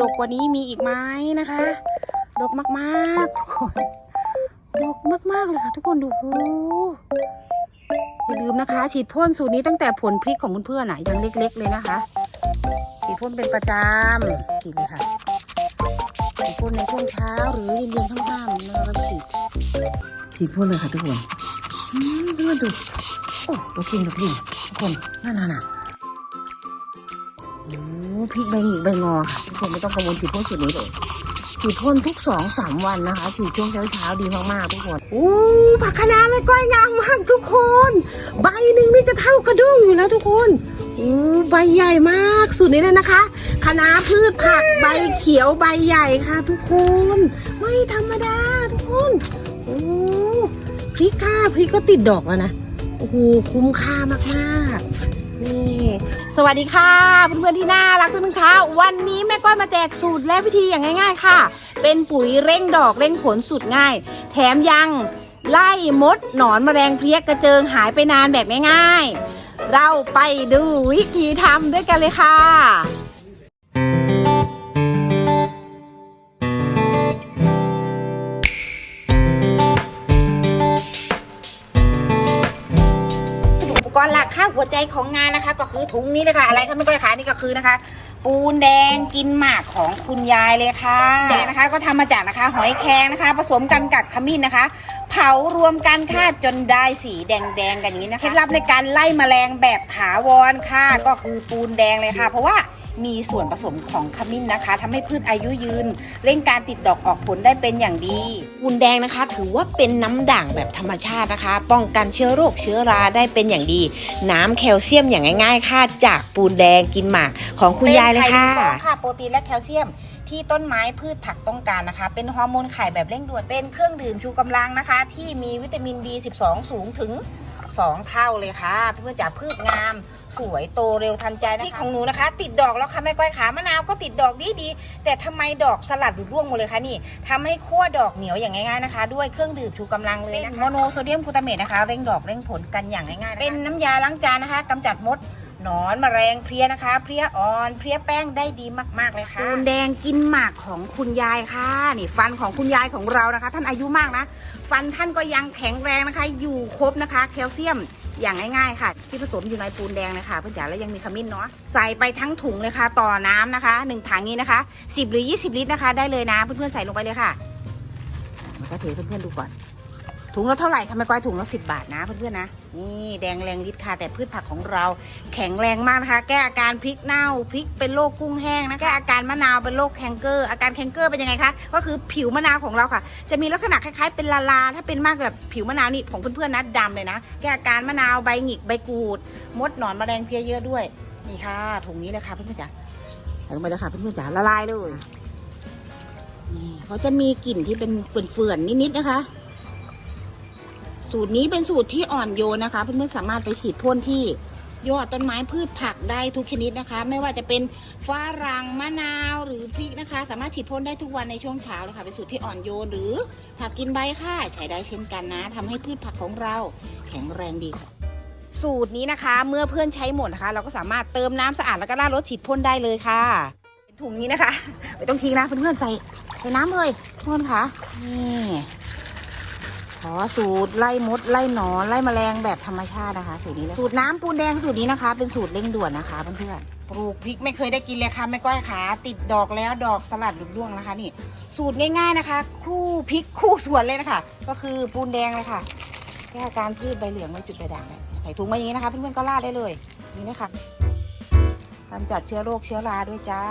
ดกกว่านี้มีอีกไหมนะคะ ดกมากๆทุกคน ดกมากๆเลยค่ะ ทุกคนดูอย่าลืมนะคะ ฉีดพ่นสูตรนี้ตั้งแต่ผลพริกของเพื่อนๆอะยังเล็ก ๆ เลยนะคะ ฉีดพ่นเป็นประจำฉีดเลยค่ะฉีดพ่นในช่วงเช้าหรือเย็นๆค่ำๆนะคะฉีดฉีดพ่นเลยค่ะทุกคนเพื่อนดูโอ้ดูกินดูกินทุกคนนั่นน่ะโอ้พริกใบหงิกใบงอค่ะ นไม่ต้องกังวลฉีดพ่นสูตรนี้เลยฉีดพ่นทุกสองสามวันนะคะฉีดช่วงเช้าเช้าๆดีมากๆทุกคนโอ้ผักคะน้าไม่ก้อยงามมากทุกคน ใบหนึ่งนี่จะเท่ากระด้งอยู่แล้วทุกคนโอ้ใบใหญ่มากสูตรนี้เลยนะคะคะน้าพืชผักใบเขียวใบใหญ่ค่ะ ทุกคน ไม่ธรรมดาทุกคนโอ้พริกค่ะพริกก็ติดดอกแล้วนะโอ้โหคุ้มค่ามากๆนี่ สวัสดีค่ะเพื่อนๆที่น่ารักทุกท่านคะวันนี้แม่ก้อยมาแจกสูตรและวิธีอย่างง่าย ๆ ค่ะ เป็นปุ๋ยเร่งดอกเร่งผลสูตรง่าย แถมยังไล่มดหนอนแมลงเพลี้ยกระเจิงหายไปนานแบบง่ายๆ เราไปดูวิธีทำด้วยกันเลยค่ะ หลักค่ะหัวใจของงานนะคะ ก็คือถุงนี้เลยค่ะ อะไรก็ไม่ก้อยขายนี่ก็คือนะคะ ปูนแดงกินหมากของคุณยายเลยค่ะแดงนะคะ ก็ทำมาจากนะคะ หอยแครงนะคะ ผสมกันกับขมิ้นนะคะ เผารวมกันค่ะจนได้สีแดงๆกันอย่างนี้นะคะเคล็ดลับในการไล่แมลงแบบถาวรค่ะ ก็คือปูนแดงเลยค่ะ เพราะว่า มีส่วนผสมของขมิ้นนะคะทำให้พืชอายุยืน เร่งการติดดอกออกผลได้เป็นอย่างดีปูนแดงนะคะ ถือว่าเป็นน้ำด่างแบบธรรมชาตินะคะ ป้องกันเชื้อโรคเชื้อราได้เป็นอย่างดี น้ำแคลเซียมอย่างง่ายๆค่ะจากปูนแดงกินหมากของคุณยายเลยค่ะเป็นไข่มุกค่ะโปรตีนและแคลเซียมที่ต้นไม้พืชผักต้องการนะคะ เป็นฮอร์โมนไข่แบบเร่งด่วนเป็นเครื่องดื่มชูกำลังนะคะ ที่มีวิตามิน B12 สูงถึง 2 เท่าเลยค่ะเพื่อจากพืชงาม สวยโตเร็วทันใจนะคะที่ของหนูนะคะ ติดดอกแล้วค่ะแม่ก้อยขามะนาวก็ติดดอกดีดีๆแต่ทำไมดอกสลัดหลุดร่วงหมดเลยคะนี่ทำให้ขั้วดอกเหนียวอย่างง่ายๆนะคะ ด้วยเครื่องดื่มชูกำลังเลยนะคะโมโนโซเดียมกลูตาเมตนะคะเร่งดอกเร่งผลกันอย่างง่ายๆนะคะเป็นน้ำยาล้างจานนะคะกำจัดมด หนอนมแมลงเพลียนะคะ เพลียอ่อนเพลียแป้งได้ดีมาก ๆ เลยค่ะปูนแดงกินหมากของคุณยายค่ะนี่ฟันของคุณยายของเรานะคะ ท่านอายุมากนะ ฟันท่านก็ยังแข็งแรงนะคะ อยู่ครบนะคะ แคลเซียมอย่างง่ายๆค่ะ ที่ผสมอยู่ในปูนแดงนะคะเพื่อนจ๋าแล้วยังมีขมิ้นเนาะใส่ไปทั้งถุงเลยค่ะ ต่อน้ำนะคะหนึ่งถังนี้นะคะ 10 หรือ 20 ลิตรนะคะ ได้เลยนะเพื่อนๆใส่ลงไปเลยค่ะมันก็ถือเพื่อนๆดูก่อน ถุงละเท่าไหร่คะแม่ก้อยถุงละสิบาทนะเพื่อนๆนะ นี่แดงแรงฤทธิ์ค่ะแต่พืชผักของเรา แข็งแรงมากนะคะ แก้อาการพริกเน่าพริกเป็นโรคกุ้งแห้งนะแก้อาการมะนาวเป็นโรคแคนเกอร์อาการแคนเกอร์เป็นยังไงคะก็คือผิวมะนาวของเราค่ะ จะมีลักษณะคล้ายๆ เป็นลาลาถ้าเป็นมากแบบผิวมะนาวนี่ของเพื่อนๆนะดำเลยนะ แก้อาการมะนาวใบหงิกใบกูด มดหนอนแมลงเพี้ยเยอะด้วย นี่ค่ะถุงนี้เลยค่ะเพื่อนๆจ๋าลงไปเลยค่ะเพื่อนๆจ๋าละลายเลยนี่เขาจะมีกลิ่นที่เป็นเฟื่อนๆนิดๆนะคะ สูตรนี้เป็นสูตรที่อ่อนโยนนะคะ เพื่อนๆสามารถไปฉีดพ่นที่ยอดต้นไม้พืชผักได้ทุกชนิดนะคะ ไม่ว่าจะเป็นฝรั่งมะนาวหรือพริกนะคะ สามารถฉีดพ่นได้ทุกวันในช่วงเช้าเลยค่ะเป็นสูตรที่อ่อนโยนหรือผักกินใบค่ะใช้ได้เช่นกันนะทำให้พืชผักของเราแข็งแรงดีค่ะสูตรนี้นะคะ เมื่อเพื่อนใช้หมดนะคะ เราก็สามารถเติมน้ำสะอาดแล้วก็ราดรถฉีดพ่นได้เลยค่ะเป็นถุงนี้นะคะไม่ต้องทิ้งนะเพื่อนๆใส่ใส่น้ำเลยทุกคนค่ะนี่ ขอสูตรไล่มดไล่หนอนไล่แมลงแบบธรรมชาตินะคะ สูตรนี้เลยสูตรน้ำปูนแดงสูตรนี้นะคะ เป็นสูตรเร่งด่วนนะคะเพื่อนๆปลูกพริกไม่เคยได้กินเลยค่ะแม่ก้อยขาติดดอกแล้วดอกสลัดหลุดร่วงนะคะ นี่ สูตรง่าย ๆนะคะ คู่พริกคู่สวนเลยนะคะ ก็คือปูนแดงเลยค่ะแก้อาการพืชใบเหลืองใบจุดใบด่างเลยใส่ถุงมาอย่างนี้นะคะเพื่อนๆก็ราดได้เลยนี่นะคะกำจัดเชื้อโรคเชื้อราด้วยจ้า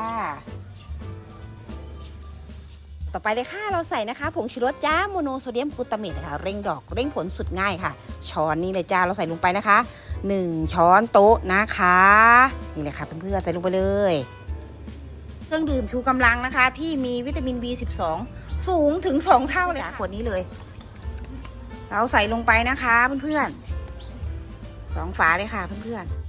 ต่อไปเลยค่ะเราใส่นะคะผงชูรสจ้าโมโนโซเดียมกลูตาเมตนะคะเร่งดอกเร่งผลสุดง่ายค่ะ ช้อนนี้เลยจ้าเราใส่ลงไปนะคะ 1 ช้อนโต๊ะนะคะ นี่เลยค่ะเพื่อนๆใส่ลงไปเลย เครื่องดื่มชูกำลังนะคะ ที่มีวิตามิน B12 สูงถึง 2 เท่าเลยค่ะขวดนี้เลย เราใส่ลงไปนะคะเพื่อนๆสองฝาเลยค่ะเพื่อนๆ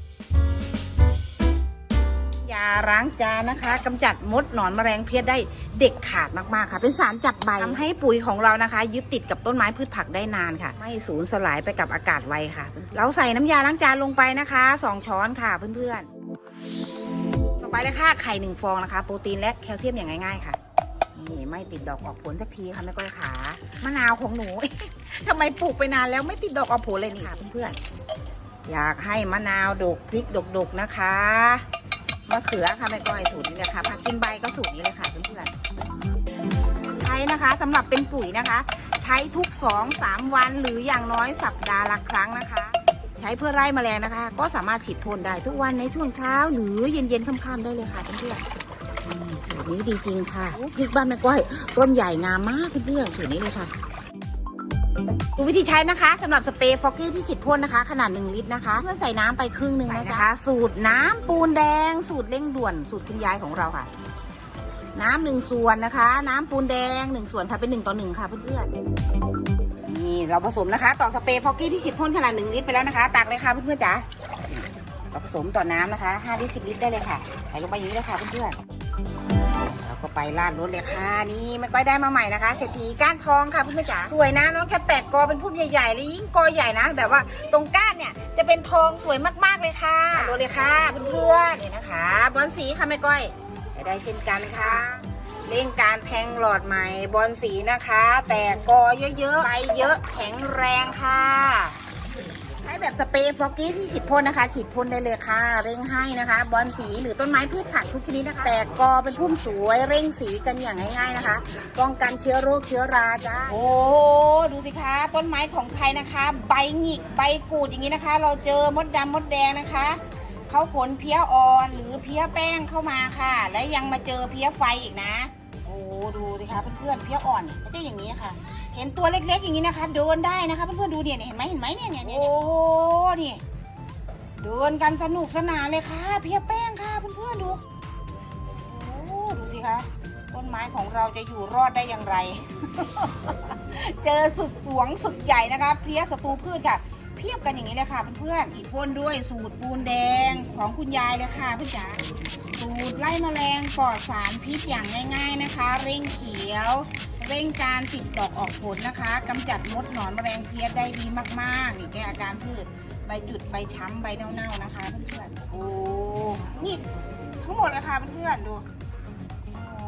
ยาล้างจานนะคะกำจัดมดหนอนแมลงเพี้ยได้เด็ดขาดมากๆค่ะ เป็นสารจับใบทำให้ปุ๋ยของเรานะคะ ยึดติดกับต้นไม้พืชผักได้นานค่ะ ไม่สูญสลายไปกับอากาศไวค่ะ เราใส่น้ำยาล้างจานลงไปนะคะสองช้อนค่ะเพื่อนๆ ต่อไปเลยค่ะไข่หนึ่งฟองนะคะ โปรตีนและแคลเซียมอย่างง่ายๆค่ะนี่ไม่ติดดอกออกผลสักทีค่ะแม่ก้อยขามะนาวของหนูทำไมปลูกไปนานแล้วไม่ติดดอกออกผลเลยนี่ค่ะเพื่อนๆอยากให้มะนาวดกพริกดกๆนะคะ มะเขือค่ะแม่ก้อยสูตรนี้เลยค่ะผักกินใบก็สูตรนี้เลยค่ะเพื่อนๆใช้นะคะสำหรับเป็นปุ๋ยนะคะ ใช้ทุก2-3วันหรืออย่างน้อยสัปดาห์ละครั้งนะคะ ใช้เพื่อไล่แมลงนะคะ ก็สามารถฉีดพ่นได้ทุกวันในช่วงเช้า หรือเย็นๆค่ำๆได้เลยค่ะเพื่อนๆสูตรนี้ดีจริงค่ะพริกบ้านแม่ก้อยต้นใหญ่งามมากเพื่อนๆสูตรนี้เลยค่ะ ดูวิธีใช้นะคะสำหรับสเปรย์ฟอกกี้ที่ฉีดพ่นนะคะ ขนาด 1 ลิตรนะคะ เพื่อใส่น้ำไปครึ่งหนึ่งนะจ๊ะสูตรน้ำปูนแดง สูตรเร่งด่วน สูตรคุณยายของเราค่ะ น้ำหนึ่งส่วนนะคะ น้ำปูนแดงหนึ่งส่วนค่ะเป็นหนึ่งต่อหนึ่งค่ะเพื่อนๆนี่เราผสมนะคะ ต่อสเปรย์ฟอกกี้ที่ฉีดพ่นขนาดหนึ่งลิตรไปแล้วนะคะตักเลยค่ะเพื่อนๆจ๋านี่เราผสมต่อน้ำนะคะ5ลิตร10 ลิตรได้เลยค่ะใส่ลงไปอย่างนี้เลยค่ะเพื่อนๆเรา ก็ไปลาดรถเลยค่ะ นี่มันก็ได้มาใหม่นะคะเศรษฐีก้านทองค่ะเพื่อนๆจ๋าสวยนะน้องแค่แตกกอเป็นพุ่มใหญ่ๆเลยยิ่งกอใหญ่นะ แบบว่าตรงก้านเนี่ยจะเป็นทองสวยมากๆเลยค่ะดรถเลยค่ะเพื่อนๆนี่นะคะบอลสีค่ะแม่ก้อยได้เช่นกันค่ะเร่งการแทงหลอดใหม่บอลสีนะคะ แตกกอเยอะๆใบเยอะแข็งแรงค่ะ ช้แบบสเปรย์ฟอกกี้ที่ฉีดพ่นนะคะ ฉีดพ่นได้เลยค่ะ เร่งให้นะคะ บอลสีหรือต้นไม้พืชผักทุกชนิดนะคะ แตกกอเป็นพุ่มสวยเร่งสีกันอย่างง่าย ๆนะคะ ป้องกันเชื้อโรคเชื้อราจ้าโอ้ดูสิคะต้นไม้ของไทยนะคะ ใบหงิกใบกูดอย่างนี้นะคะ เราเจอมดดำมดแดงนะคะเขาขนเพี้ยอ่อนหรือเพี้ยแป้งเข้ามาค่ะ และยังมาเจอเพี้ยไฟอีกนะ โอ้ดูสิคะเพื่อนๆเพี้ยอ่อนเนี่ยก็จะอย่างนี้ค่ะ เห็นตัวเล็กๆอย่างนี้นะคะเดินได้นะคะเพื่อนๆดูเนี่ยเห็นไหมเห็นไหมเนี่ยเนี่ยโอ้โหนี่เดินกันสนุกสนานเลยค่ะ เพียแป้งค่ะเพื่อนๆดูโอ้ดูสิคะต้นไม้ของเราจะอยู่รอดได้อย่างไร เจอสึกหลวงสึกใหญ่นะคะเพี้ยศัตรูพืชค่ะ เพียบกันอย่างนี้เลยค่ะเพื่อนๆอีกพ่นด้วยสูตรปูนแดงของคุณยายเลยค่ะเพื่อนจ๋าสูตรไล่แมลงปลอดสารพิษอย่างง่าย ๆนะคะ เร่งเขียว เร่งการติดดอกออกผลนะคะกำจัดมดหนอนแมลงเพี้ยได้ดีมากๆนี่แก้อาการพืชใบจุดใบช้ำใบเน่าๆนะคะเพื่อนๆโอ้นี่ทั้งหมดเลยค่ะเพื่อนๆดู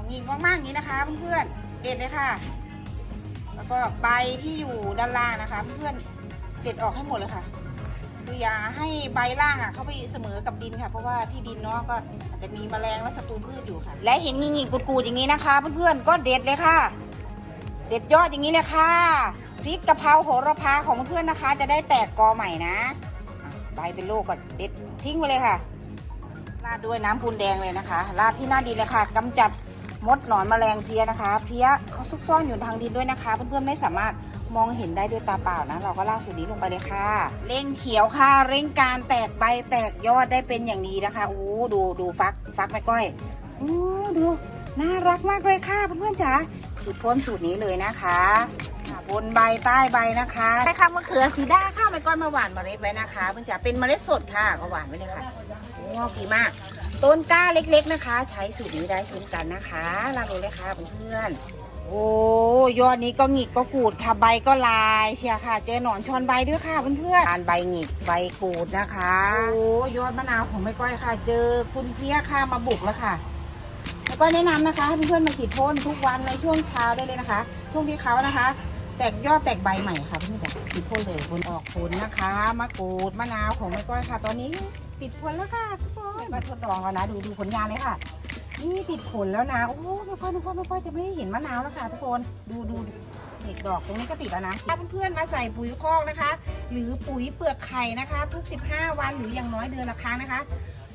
นี่มากๆอย่างนี้นะคะเพื่อนๆเด็ดเลยค่ะ แล้วก็ใบที่อยู่ด้านล่างนะคะ เพื่อนๆเด็ดออกให้หมดเลยค่ะคืออย่าให้ใบล่างอะเข้าไปเสมอกับดินค่ะ เพราะว่าที่ดินเนาะก็อาจจะมีแมลงและศัตรูพืชอยู่ค่ะ และเห็นงิ่งๆกูดๆอย่างนี้นะคะ เพื่อนๆก็เด็ดเลยค่ะ เด็ดยอดอย่างนี้เลยค่ะพริกกะเพราโหระพาของเพื่อนนะคะ จะได้แตกกอใหม่นะใบเป็นโรคก็เด็ดทิ้งไปเลยค่ะราดด้วยน้ำปูนแดงเลยนะคะราดที่หน้าดินเลยค่ะกำจัดมดหนอนแมลงเพี้ยนะคะ เพี้ยเขาซุกซ่อนอยู่ทางดินด้วยนะคะ เพื่อนๆไม่สามารถมองเห็นได้ด้วยตาเปล่านะ เราก็ราดสูตรนี้ลงไปเลยค่ะ เร่งเขียวค่ะ เร่งการแตกใบแตกยอดได้เป็นอย่างดีนะคะโอ้ดูดูฟักฟักไม่ก้อยโอ้ดู น่ารักมากเลยค่ะเพื่อนๆจ๋าฉีดพ่นสูตรนี้เลยนะคะบนใบใต้ใบนะคะใช่ค่ะมะเขือสีด้าข้าวไม่ก้อยมาหวานเมล็ดไว้นะคะเพื่อนจ๋าเป็นเมล็ดสดค่ะก็หวานไว้เลยค่ะงอกดีมาก ต้นกล้าเล็ก ๆนะคะ ใช้สูตรนี้ได้เช่นกันนะคะลองดูเลยค่ะเพื่อนโอ้ยอดนี้ก็หงิกก็กูดค่ะใบก็ลายเชียค่ะ เจอหนอนชอนใบด้วยค่ะเพื่อนๆการใบหงิกใบกูดนะคะ โอ้ยอดมะนาวของแม่ก้อยค่ะ เจอคุณเพี้ยค่ะมาบุกแล้วค่ะ ก็แนะนำนะคะให้เพื่อนๆมาฉีดพ่นทุกวันในช่วงเช้าได้เลยนะคะช่วงที่เขานะคะ แตกยอดแตกใบใหม่ค่ะเพื่อนๆจะฉีดพ่นเลยบนออกผลนะคะมะกรูดมะนาวของแม่ก้อยค่ะ ตอนนี้ติดผลแล้วค่ะทุกคนมาทดลองแล้วนะดูดูผลงานเลยค่ะนี่ติดผลแล้วนะโอ้แม่ก้อยแม่ก้อยแม่ก้อยจะไม่เห็นมะนาวแล้วค่ะ ทุกคนดูดูดดอกตรงนี้ก็ติดแล้วนะถ้าเพื่อนๆมาใส่ปุ๋ยคอกนะคะ หรือปุ๋ยเปลือกไข่นะคะ ทุก 15 วันหรืออย่างน้อยเดือนละครั้งนะคะ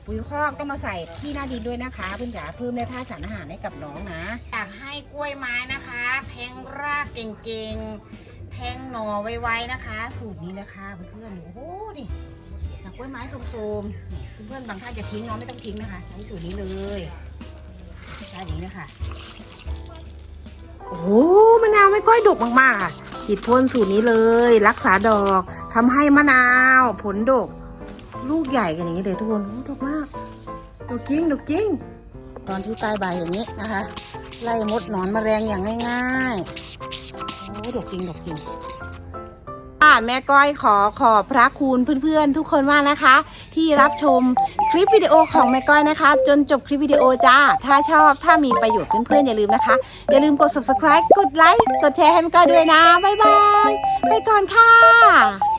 ปุ๋ยคอกต้องมาใส่ที่หน้าดินด้วยนะคะเพื่อนจ๋าเพิ่มได้ท่าตุสารอาหารให้กับน้องนะอยากให้กล้วยไม้นะคะ แทงรากเก่งๆ แทงหน่อไวๆนะคะ สูตรนี้นะคะเพื่อนๆโอ้โหดิอยากล้วยไม้โสมๆนี่เพื่อนๆบางท่านจะทิ้งน้องไม่ต้องทิ้งนะคะ ใช้สูตรนี้เลยใช้นี้นะคะโอ้โหมะนาวไม่ก้อยดกมากๆค่ะฉีดพ่นสูตรนี้เลย รักษาดอกทำให้มะนาว ผลดก ลูกใหญ่กันอย่างนี้เลยทุกคนดกมาก ดกจริงดกจริงตอนที่ใต้ใบอย่างนี้นะคะ ไล่มดหนอนแมลงอย่างง่ายๆโอ้ดกจริงดกจริงค่ะแม่ก้อยขอขอบพระคุณเพื่อนๆ ทุกคนมากนะคะ ที่รับชมคลิปวิดีโอของแม่ก้อยนะคะ จนจบคลิปวิดีโอจ้า ถ้าชอบถ้ามีประโยชน์เพื่อนๆ อย่าลืมนะคะ อย่าลืมกด subscribe กดไลค์กดแชร์ให้แม่ก้อยด้วยนะ บ๊ายบาย ไปก่อนค่ะ